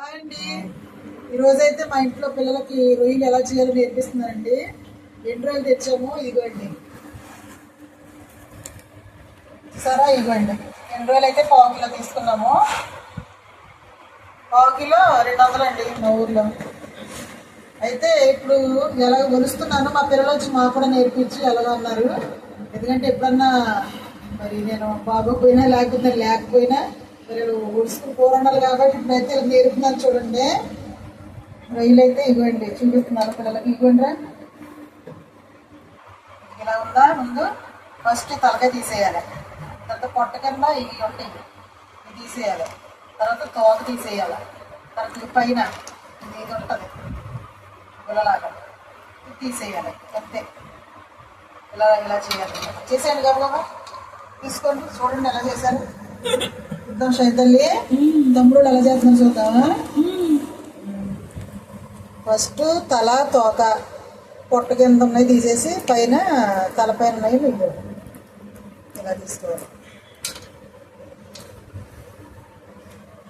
Hi అండి. ఈరోజైతే మా ఇంట్లో పిల్లలకి రొయ్యలు ఎలా చేయాలో నేర్పిస్తున్నారండి. ఎన్ని రోజులు తెచ్చాము ఇదిగోండి సరే ఇవ్వండి ఎన్ని రోజులు అయితే పావు కిలో తీసుకున్నాము. పావు కిలో రెండు వందలు అండి మా ఊర్లో. అయితే ఇప్పుడు ఎలా కొలుస్తున్నాను మా పిల్లలు వచ్చి మాకు కూడా నేర్పించి ఎలాగ అన్నారు. ఎందుకంటే ఎప్పుడన్నా మరి నేను బాబు పోయినా లేకపోతే లేకపోయినా మరి కూర కాబట్టి ఇప్పుడైతే నేర్పుతున్నాను చూడండి. రొయ్యలు అయితే ఇవ్వండి చూపిస్తున్నారు పిల్లలకి. ఇవ్వండి రా. ఇలా ఉందా? ముందు ఫస్ట్ తలకాయ తీసేయాలి. తర్వాత పొట్ట కింద ఇవి ఉంటాయి ఇవి తీసేయాలి. తర్వాత తోక తీసేయాలి. తర్వాత ఇది పైన ఇది ఇది ఉంటుంది. గుల్లలాగా ఇది తీసేయాలి. అంతే. ఇలా ఇలా చేయాలి. చేసేయండి గబగబా. తీసుకోండి. చూడండి ఎలా చేశారు. చూద్దాం శైతల్లి తమ్ముడు ఎలా చేస్తున్నాడు చూద్దామా? ఫస్ట్ తల తోక పొట్ట కింద ఉన్నాయి తీసేసి పైన తల పైన ఉన్నాయి నువ్వు ఇలా తీసుకోవాలి.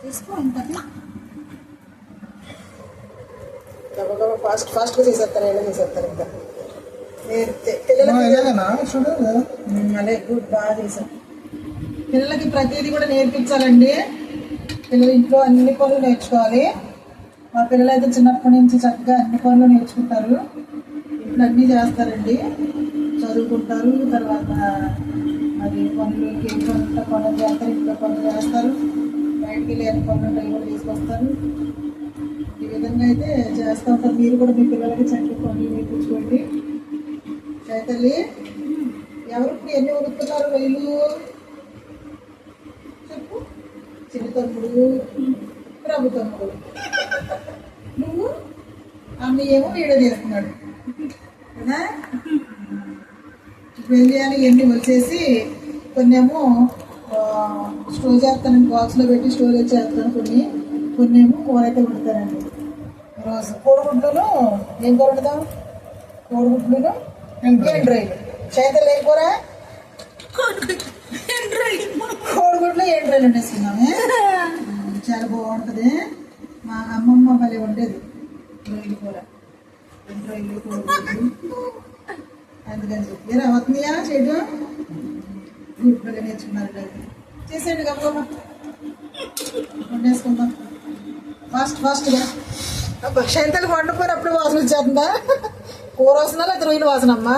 తీసుకో ఇంకా గబగబా ఫాస్ట్ ఫాస్ట్గా తీసేస్తారు ఎలా తీసేస్తారు ఇంకా. అదే గుడ్ బాగా చేశాం పిల్లలకి ప్రతిదీ కూడా నేర్పించాలండి. పిల్లలు ఇంట్లో అన్ని పనులు నేర్చుకోవాలి. మా పిల్లలు అయితే చిన్నప్పటి నుంచి చక్కగా అన్ని పనులు నేర్చుకుంటారు. ఇంట్లో అన్నీ చేస్తారండి. చదువుకుంటారు తర్వాత అది పనులు ఏ పనులు పనులు చేస్తారు ఇంట్లో పనులు చేస్తారు. బయటికి వెళ్ళి అన్ని పనులు ఉంటాయి కూడా తీసుకొస్తారు. ఈ విధంగా అయితే చేస్తూ ఉంటారు. మీరు కూడా మీ పిల్లలకి చక్కగా పనులు నేర్పించుకోండి. చైతల్లి ఎవరు ఎన్ని ఉడుకుతున్నారు వీళ్ళు. చిన్న తమ్ముడు ప్రభు తమ్ముడు నువ్వు? అన్న ఏమో వీడియో చేస్తున్నాడు. కదా? చేయాలి? ఎన్ని వచ్చేసి కొన్ని ఏమో స్టోర్ చేస్తాను బాక్స్లో పెట్టి స్టోరేజ్ చేస్తాను కొన్ని. కొన్ని ఏమో కూర అయితే వండుతానండి. రోజు కోడిగుడ్లను ఏం కూర వండుతాం కోడిగుడ్లను ఎండ్రాయిలు చేతలు ఏం కూర? కోడిగుడ్లు ఏడు వండేసుకున్నామే వండేసుకున్నాము చాలా బాగుంటుంది. మా అమ్మమ్మ భలే వండేది. రొయ్యలు కూర ఎండ్రాయిలు కోడిగుడ్లు. అందుకని చెప్పి. ఏరా చేయడం గుడ్లుగా నేర్చుకున్నారు చేసేయండి గబగబా వండేసుకుందాం. ఫాస్ట్ ఫాస్ట్గా. శంతలు వండుకోరు అప్పుడు వాసన వచ్చేస్తుందా? కూర వస్తున్నా లేదా రొయ్యల వాసనమ్మా?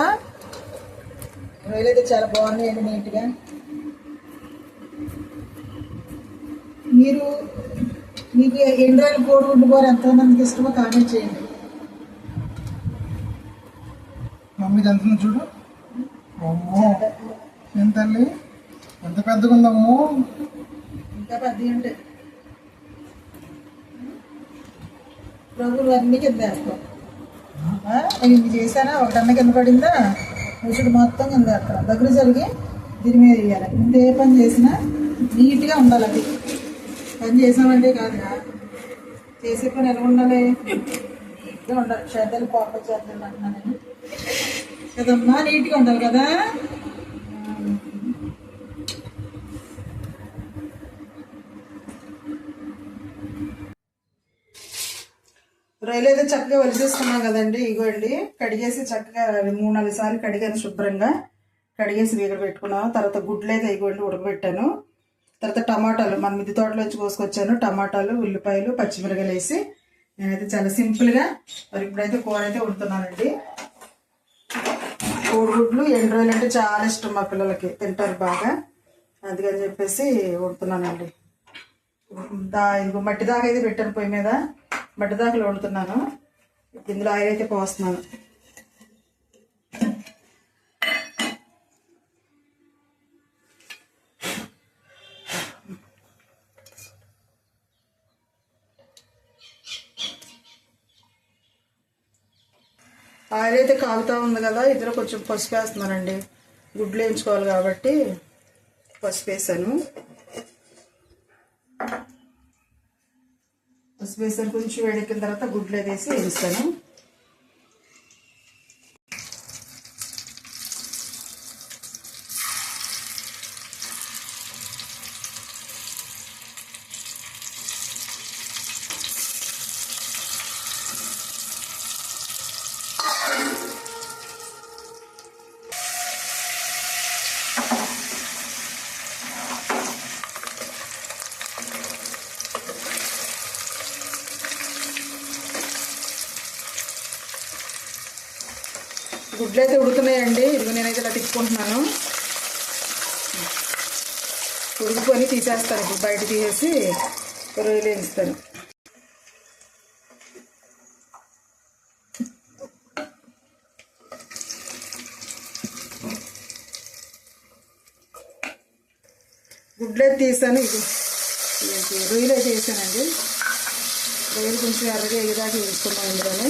రొయ్యలు అయితే చాలా బాగున్నాయండి నీట్గా. మీరు మీకు ఎన్ని రోజులు కోడి వండుకోరు ఎంతమందికి ఇష్టమో కామెంట్ చేయండి. మమ్మీ ఎంత చూడు. అమ్మో ఏం తల్లి? ఎంత పెద్దగా ఉందమ్మో. ఇంకా పెద్దవి ఉంటాయి ప్రభులు అన్ని కింద వేస్తాం ఆ, ఇన్ని చేశానా? ఒకటన్న కింద పడిందా? ముసుడు మొత్తం కింద అక్కడ. దగ్గర జరిగి దీని మీద వేయాలి. ఇంత ఏ పని చేసినా నీట్గా ఉండాలి అది. పని చేసామంటే కాదుగా చేసే పని ఎలా ఉండాలి? నీట్గా ఉండాలి. శ్రద్ధలు పాప చేద్దాం అంటున్నాను కదమ్మా నీట్గా ఉండాలి కదా. రొయ్యలు అయితే చక్కగా వలిసేసుకున్నాం కదండి ఇగోండి. కడిగేసి చక్కగా మూడు నాలుగు సార్లు కడిగాను శుభ్రంగా. కడిగేసి వేగడ పెట్టుకున్నాను. తర్వాత గుడ్లు అయితే ఇగోండి ఉడకబెట్టాను. తర్వాత టమాటాలు మన మిద్ది తోటలోంచి కోసుకొచ్చాను. టమాటాలు ఉల్లిపాయలు పచ్చిమిరకాయలు వేసి నేనైతే చాలా సింపుల్గా మరి ఇప్పుడైతే కూర అయితే వండుతున్నానండి. కోడిగుడ్లు ఎండు రోజులు అంటే చాలా ఇష్టం మా పిల్లలకి. తింటారు బాగా. అందుకని చెప్పేసి వండుతున్నానండి. దా ఇంకో మట్టి దాకా అయితే పెట్టాను పొయ్యి మీద. మట్టి దాకలు వండుతున్నాను ఇందులో ఆయిల్ అయితే పోస్తున్నాను. ఆయిల్ అయితే కాగుతూ ఉంది కదా ఇందులో కొంచెం పసుపు వేస్తున్నానండి గుడ్లు వేయించుకోవాలి కాబట్టి పసుపు వేసాను పసుపు వేసాను కొంచెం వేడెక్కిన తర్వాత గుడ్లు వేసి వేస్తాను గుడ్లు అయితే ఉడుకుతున్నాయండి. ఇదిగో నేనైతే ఇలా తిప్పుకుంటున్నాను. ఉడుకుని తీసేస్తాను ఇప్పుడు బయట తీసేసి రొయ్యలు వేస్తాను గుడ్లు అయితే తీసాను. ఇది ఇది రొయ్యలు అయితే వేసానండి. రొయ్యలు కొంచెం ఎర్రగా ఎగిదాకా వేసుకున్నాం ఇందులోనే.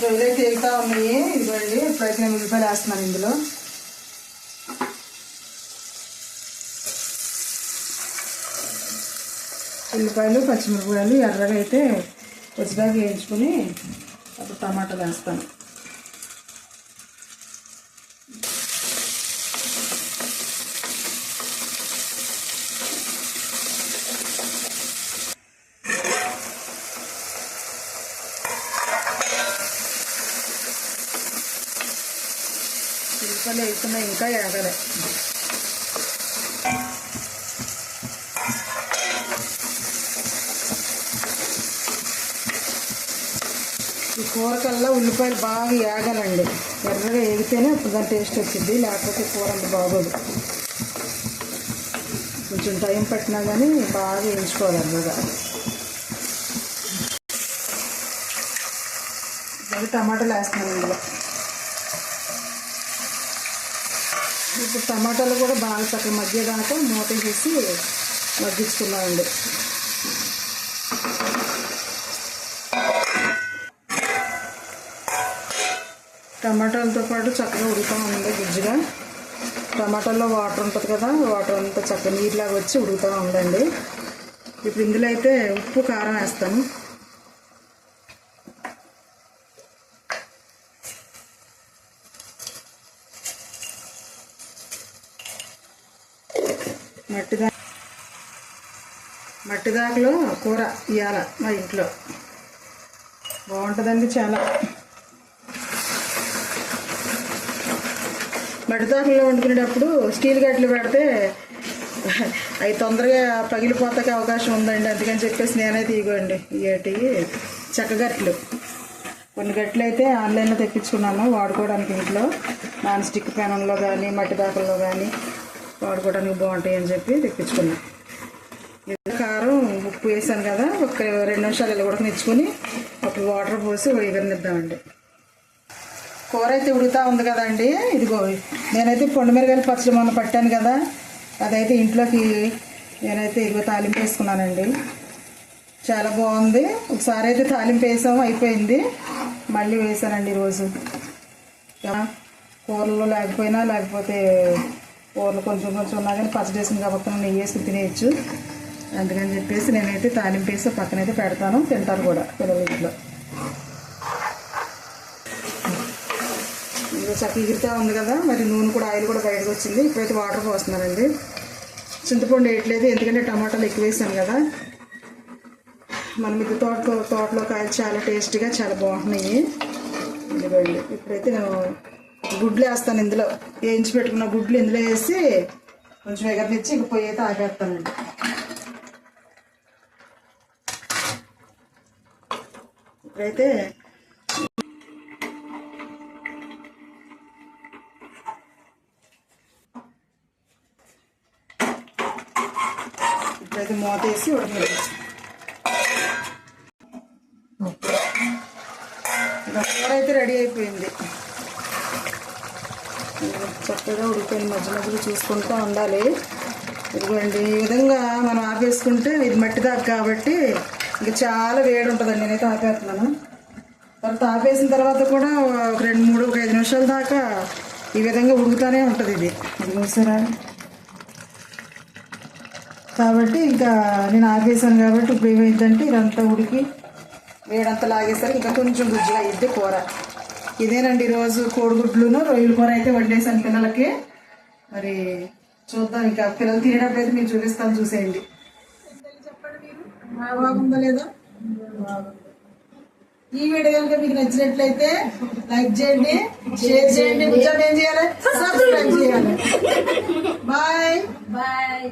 రొయ్యలు అయితే ఉన్నాయి ఇదిగోండి ఇప్పుడైతే నేను ఉల్లిపాయలు వేస్తున్నాను ఇందులో. ఉల్లిపాయలు పచ్చిమిరపకాయలు ఎర్రగా అయితే పచ్చిదాకా వేయించుకొని అప్పుడు టమాటాలు వేస్తాను. చిలుకలు వేస్తున్నా ఇంకా ఏగలే ఈ కూర కల్లా ఉల్లిపాయలు బాగా ఏగాలండి. ఎర్రగా వేగితేనే అప్పుడు దాని టేస్ట్ వచ్చింది లేకపోతే కూర అంత బాగోదు. కొంచెం టైం పట్టినా కానీ బాగా వేయించుకోవాలి ఎర్రగా. మరి టమాటాలు వేస్తున్నాను ఇందులో. ఇప్పుడు టమాటాలు కూడా బాగా చక్కగా మధ్య దాకా మూత చేసి మగ్గించుకున్నామండి టమాటాలతో పాటు చక్కగా ఉడుకుతా ఉంది గుజ్జుగా. టమాటాల్లో వాటర్ ఉంటుంది కదా వాటర్ అంతా చక్కగా నీరులాగా వచ్చి ఉడుకుతూ ఉండండి. ఇప్పుడు ఇందులో అయితే ఉప్పు కారం వేస్తాను. మట్టిదా మట్టిదాకలో కూర ఇవాళ మా ఇంట్లో. బాగుంటుందండి చాలా. మట్టిదాకలో వండుకునేటప్పుడు స్టీల్ గట్లు పెడితే అవి తొందరగా పగిలిపోతాకి అవకాశం ఉందండి. అందుకని చెప్పేసి నేనైతే ఇగోండి ఇవేటి చెక్కగట్లు కొన్ని గట్లు అయితే ఆన్లైన్లో తెప్పించుకున్నాను వాడుకోవడానికి ఇంట్లో. నాన్ స్టిక్ పెనంలో కానీ మట్టి దాకల్లో కానీ వాడుకోవడానికి బాగుంటాయి అని చెప్పి తెప్పించుకున్నాను ఇది కారం ఉప్పు వేసాను కదా ఒక రెండు నిమిషాలు ఇలా ఉడకనిచ్చుకొని అప్పుడు వాటర్ పోసి వేగనిద్దామండి కూర అయితే ఉడుకుతా ఉంది కదండి ఇదిగో నేనైతే పొండుమిరగాయలు పచ్చడి మొన్న పట్టాను కదా అదైతే ఇంట్లోకి నేనైతే ఇదిగో తాలింపు వేసుకున్నానండి. చాలా బాగుంది. ఒకసారి అయితే తాలింపు వేసాము అయిపోయింది. మళ్ళీ వేసానండి ఈరోజు. కూరలు లేకపోయినా లేకపోతే కూరలు కొంచెం కొంచెం ఉన్నా కానీ పచ్చడి వేసిన కాబట్టి నెయ్యి వేసుకుని తినేయచ్చు. అందుకని చెప్పేసి నేనైతే తాలింపు వేసి పక్కనైతే పెడతాను. తింటారు కూడా పిల్లల ఇంట్లో. చక్క ఎగురుతా ఉంది కదా. మరి నూనె కూడా ఆయిల్ కూడా బయటకు వచ్చింది. ఇప్పుడైతే వాటర్ పోస్తున్నానండి చింతపండు వేయట్లేదు ఎందుకంటే టమాటాలు ఎక్కువ వేసాను కదా. మన మీద తోట తోటలో కాయలు చాలా టేస్టీగా చాలా బాగుంటున్నాయి ఇదిగోండి. ఇప్పుడైతే నేను గుడ్లు వేస్తాను ఇందులో. వేయించి పెట్టుకున్న గుడ్లు ఇందులో వేసి కొంచెం ఎగరనిచ్చి ఇంక పొయ్యి అయితే ఆపేస్తానండి ఇప్పుడైతే ఇప్పుడైతే మూత వేసి ఉడకనిచ్చి ఇలా కూర అయితే రెడీ అయిపోయింది. చక్కగా ఉడిపోయింది మధ్య మధ్యలో చూసుకుంటూ ఉండాలి. ఇదిగోండి ఈ విధంగా మనం ఆపేసుకుంటే ఇది మట్టి దాకా కాబట్టి ఇంకా చాలా వేడి ఉంటుందండి. నేనైతే ఆపేస్తున్నాను. తర్వాత ఆపేసిన తర్వాత కూడా ఒక రెండు మూడు ఒక ఐదు నిమిషాల దాకా ఈ విధంగా ఉడుకుతూనే ఉంటుంది ఇది. ఇది చూసారా? కాబట్టి ఇంకా నేను ఆపేసాను కాబట్టి ఇప్పుడు ఏమైందంటే ఇదంతా ఉడికి వేడంతా లాగేసరికి ఇంకా కొంచెం గుజ్జుగా అయ్యిద్ది కూర. ఇదేనండి ఈరోజు కోడిగుడ్లును. రొయ్యల కూర అయితే వండేసాను పిల్లలకి. మరి చూద్దాం ఇంకా పిల్లలు తినేటప్పుడు అయితే మీరు చూపిస్తాను చూసేయండి. బాగుందా లేదా? ఈ వీడియో కనుక మీకు నచ్చినట్లయితే లైక్ చేయండి షేర్ చేయండి. కొంచెం ఏం చేయాలి? సబ్స్క్రైబ్ చేయాలి. బాయ్. బాయ్.